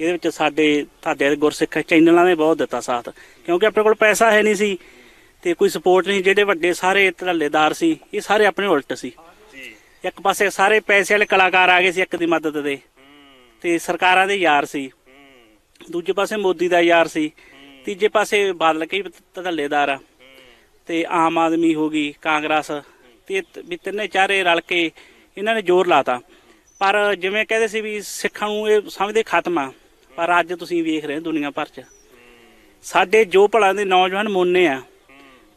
ਇਹਦੇ ਵਿੱਚ ਸਾਡੇ ਤੁਹਾਡੇ ਗੁਰਸਿੱਖ ਚੈਨਲਾਂ ਨੇ ਬਹੁਤ ਦਿੱਤਾ ਸਾਥ। ਕਿਉਂਕਿ ਆਪਣੇ ਕੋਲ ਪੈਸਾ ਹੈ ਨਹੀਂ ਸੀ ਤੇ ਕੋਈ ਸਪੋਰਟ ਨਹੀਂ ਜਿਹੜੇ ਵੱਡੇ ਸਾਰੇ ਧੜੱਲੇਦਾਰ ਸੀ ਇਹ ਸਾਰੇ ਆਪਣੇ ਉਲਟ ਸੀ। ਜੀ। ਇੱਕ ਪਾਸੇ ਸਾਰੇ ਪੈਸੇ ਵਾਲੇ ਕਲਾਕਾਰ ਆ ਗਏ ਸੀ ਇੱਕ ਦੀ ਮਦਦ ਦੇ। ਤੇ ਸਰਕਾਰਾਂ ਦੇ ਯਾਰ ਸੀ। ਦੂਜੇ ਪਾਸੇ ਮੋਦੀ ਦਾ ਯਾਰ ਸੀ। ਤੀਜੇ ਪਾਸੇ ਬਾਦਲ ਕਈ ਧੜੱਲੇਦਾਰ ਆ। ਤੇ ਆਮ ਆਦਮੀ ਹੋ ਗਈ ਕਾਂਗਰਸ। ਤ- ਵੀ ਤਿੰਨੇ ਚਾਰੇ ਰਲ ਕੇ ਇਹਨਾਂ ਨੇ ਜ਼ੋਰ ਲਾਤਾ। ਪਰ ਜਿਵੇਂ ਕਹਿੰਦੇ ਸੀ ਵੀ ਸਿੱਖਾਂ ਨੂੰ ਇਹ ਸਮਝਦੇ ਖਤਮ ਆ। ਪਰ ਅੱਜ ਤੁਸੀਂ ਵੇਖ ਰਹੇ ਹੋ ਦੁਨੀਆ ਭਰ 'ਚ। ਸਾਡੇ ਜੋ ਭਲਾ ਦੇ ਨੌਜਵਾਨ ਮੋਨੇ ਆ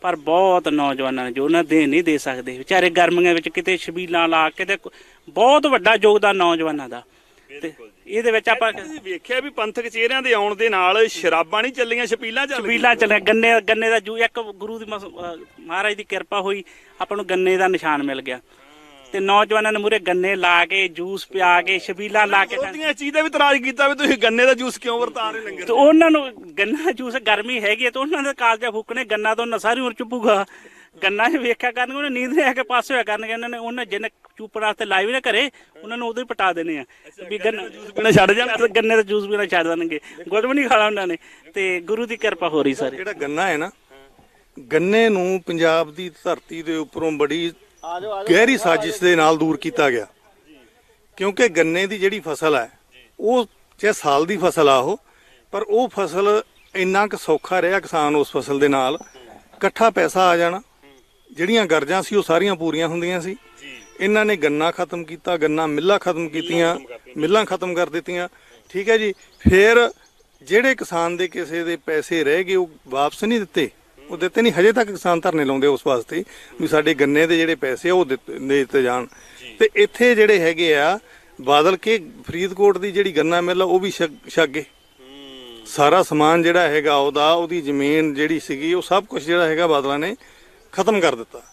ਪਰ ਬਹੁਤ ਨੌਜਵਾਨਾਂ ਨੇ ਜੋ ਉਹਨਾਂ ਦੇ ਨਹੀਂ ਦੇ ਸਕਦੇ। ਵਿਚਾਰੇ ਗਰਮੀਆਂ ਵਿੱਚ ਕਿਤੇ ਛਬੀਲਾਂ ਲਾ ਕੋ- ਬਹੁਤ ਵੱਡਾ ਯੋਗਦਾਨ ਨੌਜਵਾਨਾਂ ਦਾ। ਤੇ ਇਹਦੇ ਵਿੱਚ ਆਪਾਂ ਤੁਸੀਂ ਵੇਖਿਆ ਵੀ ਪੰਥਕ ਚਿਹਰਿਆਂ ਦੇ ਆਉਣ ਦੇ ਨਾਲ ਸ਼ਰਾਬਾਂ ਨਹੀਂ ਚੱਲੀਆਂ ਛਪੀਲਾਂ ਚੱਲ ਛਬੀਲਾਂ ਚੱਲੇ ਗੰਨੇ ਗੰਨੇ ਦਾ ਜੂ ਇੱਕ ਗੁਰੂ ਦੀ ਮਹਾਰਾਜ ਦੀ ਕਿਰਪਾ ਹੋਈ ਆਪਾਂ ਨੂੰ ਗੰਨੇ ਦਾ ਨਿਸ਼ਾਨ ਮਿਲ ਗਿਆ। ਤੇ ਨੌਜਵਾਨਾਂ ਨੇ ਮੂਰੇ ਗੰਨੇ ਲਾ ਕੇ ਜੂਸ ਪਿਆ ਕੇ ਛਬੀਲਾਂ ਲਾ ਕੇ ਉਹਦੀਆਂ ਚੀਜ਼ ਦਾ ਵੀ ਇਤਰਾਜ਼ ਕੀਤਾ ਵੀ ਤੁਸੀਂ ਗੰਨੇ ਦਾ ਜੂਸ ਕਿਉਂ ਵਰਤਾ ਰਹੇ ਲੰਗਰ ਤੇ ਉਹਨਾਂ ਨੂੰ ਗੰਨਾ ਜੂਸ ਗਰਮੀ ਹੈਗੀ ਤੇ ਉਹਨਾਂ ਦੇ ਕਾਲਜਾ ਫੂਕਣੇ ਗੰਨਾ ਤੋਂ ਸਾਰੀ ਉਮਰ ਚੁੱਪੂਗਾ ਗੰਨਾ ਚ ਵੇਖਿਆ ਕਰਨਗੇ ਉਹਨੇ ਨੀਂਦ ਲੈ ਕੇ ਪਾਸੇ ਹੋਇਆ ਕਰਨਗੇ ਉਹਨਾਂ ਨੇ ਉਹਨਾਂ ਜਿਹਨੇ ਚੁੱਪਣ ਵਾਸਤੇ ਲਾਈਵ ਨਾ ਕਰੇ ਉਹਨਾਂ ਨੂੰ ਉਦੋਂ ਹੀ ਪਟਾ ਦੇਣੇ ਆ ਵੀ ਗੰਨਾ ਜੂਸ ਪੀਣਾ ਛੱਡ ਜਾਣ ਗੰਨੇ ਦਾ ਜੂਸ ਪੀਣਾ ਛੱਡ ਦੇਣਗੇ। ਗੁੜ ਵੀ ਨਹੀਂ ਖਾਣਾ ਉਹਨਾਂ ਨੇ ਤੇ ਗੁਰੂ ਦੀ ਕਿਰਪਾ ਹੋ ਰਹੀ ਸਾਰੇ। ਜਿਹੜਾ ਗੰਨਾ ਹੈ ਨਾ ਗੰਨੇ ਨੂੰ ਪੰਜਾਬ ਦੀ ਧਰਤੀ ਦੇ ਉੱਪਰੋਂ ਬੜੀ ਗਹਿਰੀ ਸਾਜ਼ਿਸ਼ ਦੇ ਨਾਲ ਦੂਰ ਕੀਤਾ ਗਿਆ। ਕਿਉਂਕਿ ਗੰਨੇ ਦੀ ਜਿਹੜੀ ਫਸਲ ਹੈ ਉਹ ਚਾਹੇ ਸਾਲ ਦੀ ਫਸਲ ਆ ਉਹ ਪਰ ਉਹ ਫਸਲ ਇੰਨਾ ਕੁ ਸੌਖਾ ਰਿਹਾ ਕਿਸਾਨ ਉਸ ਫਸਲ ਦੇ ਨਾਲ। ਇਕੱਠਾ ਪੈਸਾ ਆ ਜਾਣਾ। ਜਿਹੜੀਆਂ ਗਰਜਾਂ ਸੀ ਉਹ ਸਾਰੀਆਂ ਪੂਰੀਆਂ ਹੁੰਦੀਆਂ ਸੀ। ਇਹਨਾਂ ਨੇ ਗੰਨਾ ਖਤਮ ਕੀਤਾ ਗੰਨਾ ਮਿੱਲਾਂ ਖਤਮ ਕੀਤੀਆਂ ਮਿੱਲਾਂ ਖਤਮ ਕਰ ਦਿੱਤੀਆਂ। ਠੀਕ ਹੈ ਜੀ। ਫਿਰ ਜਿਹੜੇ ਕਿਸਾਨ ਦੇ ਕਿਸੇ ਦੇ ਪੈਸੇ ਰਹਿ ਗਏ ਉਹ ਵਾਪਸ ਨਹੀਂ ਦਿੱਤੇ। ਉਹ ਦਿੱਤੇ ਨਹੀਂ ਹਜੇ ਤੱਕ ਕਿਸਾਨ ਧਰਨੇ ਲਾਉਂਦੇ ਉਸ ਵਾਸਤੇ ਵੀ ਸਾਡੇ ਗੰਨੇ ਦੇ ਜਿਹੜੇ ਪੈਸੇ ਆ ਉਹ ਦਿੱਤੇ ਦੇ ਦਿੱਤੇ ਜਾਣ। ਤੇ ਇੱਥੇ ਜਿਹੜੇ ਹੈਗੇ ਆ ਬਾਦਲ ਕੇ ਫਰੀਦਕੋਟ ਦੀ ਜਿਹੜੀ ਗੰਨਾ ਮਿੱਲ ਆ ਉਹ ਵੀ ਛੱਗ- ਛੱਗੇ ਸਾਰਾ ਸਮਾਨ ਜਿਹੜਾ ਹੈਗਾ ਉਹਦਾ ਉਹਦੀ ਜ਼ਮੀਨ ਜਿਹੜੀ ਸੀਗੀ ਉਹ ਸਭ ਕੁਝ ਜਿਹੜਾ ਹੈਗਾ ਬਾਦਲਾਂ ਨੇ ਖਤਮ ਕਰ ਦਿੱਤਾ।